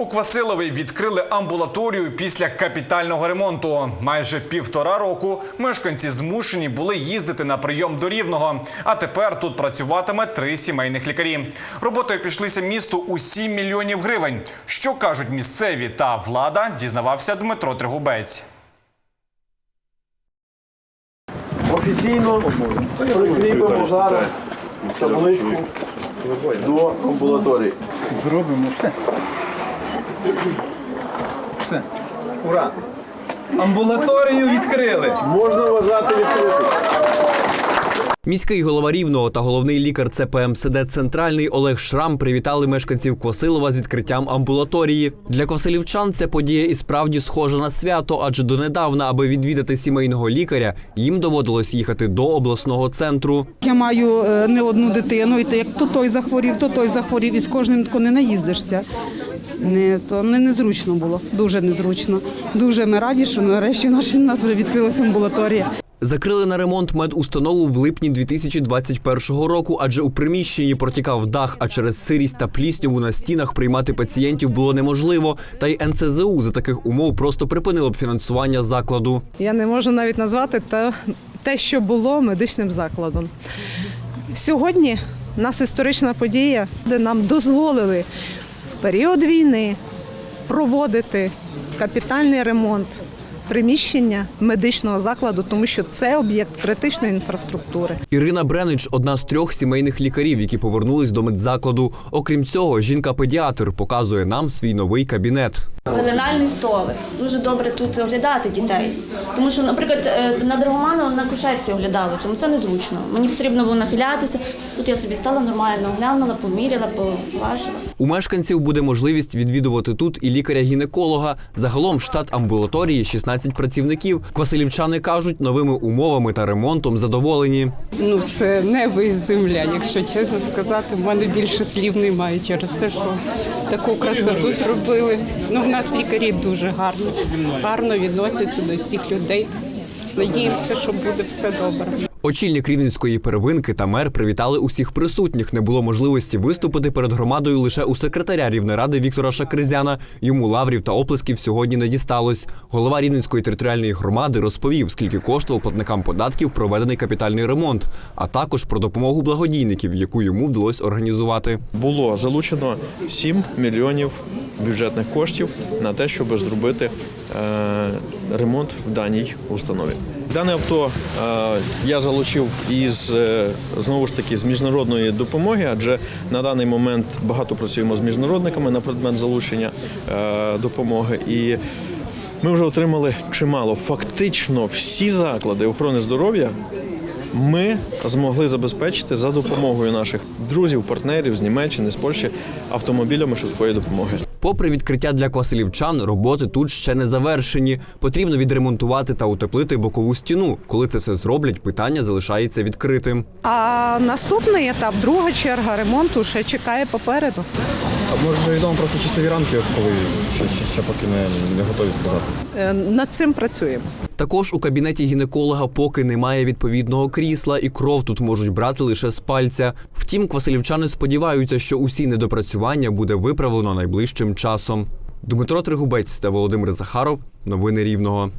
У Квасилові відкрили амбулаторію після капітального ремонту. Майже півтора року мешканці змушені були їздити на прийом до рівного. А тепер тут працюватиме три сімейних лікарі. Роботою пішлися місту у 7 мільйонів гривень. Що кажуть місцеві та влада, дізнавався Дмитро Тригубець. Офіційно прикріпимо зараз табличку до амбулаторії. Зробимо все. Все. Ура! Амбулаторію відкрили. Можна вважати відкритим. Міський голова Рівного та головний лікар ЦПМСД Центральний Олег Шрам привітали мешканців Квасилова з відкриттям амбулаторії. Для квасилівчан ця подія і справді схожа на свято, адже донедавна, аби відвідати сімейного лікаря, їм доводилось їхати до обласного центру. Я маю е, не одну дитину, і то як то той захворів, то той захворів, і з кожним не наїздишся. Не, то не незручно було, дуже незручно. Дуже ми раді, що нарешті в нашій- нас вже відкрилася амбулаторія. Закрили на ремонт медустанову в липні 2021 року, адже у приміщенні протікав дах, а через сирість та плісняву на стінах приймати пацієнтів було неможливо. Та й НЦЗУ за таких умов просто припинило б фінансування закладу. Я не можу навіть назвати те, те, що було медичним закладом. Сьогодні у нас історична подія, де нам дозволили період війни проводити капітальний ремонт приміщення медичного закладу, тому що це об'єкт критичної інфраструктури. Ірина Бренич одна з трьох сімейних лікарів, які повернулись до медзакладу. Окрім цього, жінка-педіатр показує нам свій новий кабінет. Пеленальний столик. Дуже добре тут оглядати дітей. Тому що, наприклад, е, на Драгоманова на кушетці оглядалося, ну це незручно. Мені потрібно було нахилятися. Тут я собі стала нормально, оглянула, поміряла, побачила. У мешканців буде можливість відвідувати тут і лікаря-гінеколога. Загалом штат амбулаторії 16 працівників. Квасилівчани кажуть, новими умовами та ремонтом задоволені. Ну, це небо і земля, якщо чесно сказати. В мене більше слів немає через те, що таку красоту зробили. Ну, нас лікарі дуже гарно, гарно відносяться до всіх людей. Надіємося, що буде все добре. Очільник рівненської первинки та мер привітали усіх присутніх. Не було можливості виступити перед громадою лише у секретаря Рівнеради Віктора Шакризяна. Йому лаврів та оплесків сьогодні не дісталось. Голова рівненської територіальної громади розповів, скільки коштував платникам податків проведений капітальний ремонт, а також про допомогу благодійників, яку йому вдалося організувати. було залучено 7 мільйонів бюджетних коштів на те, щоб зробити е, ремонт в даній установі. Дане авто е, я залучив із е, знову ж таки з міжнародної допомоги, адже на даний момент багато працюємо з міжнародниками на предмет залучення е, допомоги і. Ми вже отримали чимало. Фактично всі заклади охорони здоров'я ми змогли забезпечити за допомогою наших друзів, партнерів з Німеччини, з Польщі автомобілями швидкої допомоги. Попри відкриття для квасилівчан, роботи тут ще не завершені. Потрібно відремонтувати та утеплити бокову стіну. Коли це все зроблять, питання залишається відкритим. А наступний етап, друга черга ремонту, ще чекає попереду. А може вже відомо просто часові рамки, коли ще, ще, ще поки не, не готові сказати. Е, Над цим працюємо. Також у кабінеті гінеколога поки немає відповідного крісла, і кров тут можуть брати лише з пальця. Втім, квасилівчани сподіваються, що усі недопрацювання буде виправлено найближчим часом. Дмитро Тригубець та Володимир Захаров. Новини Рівного.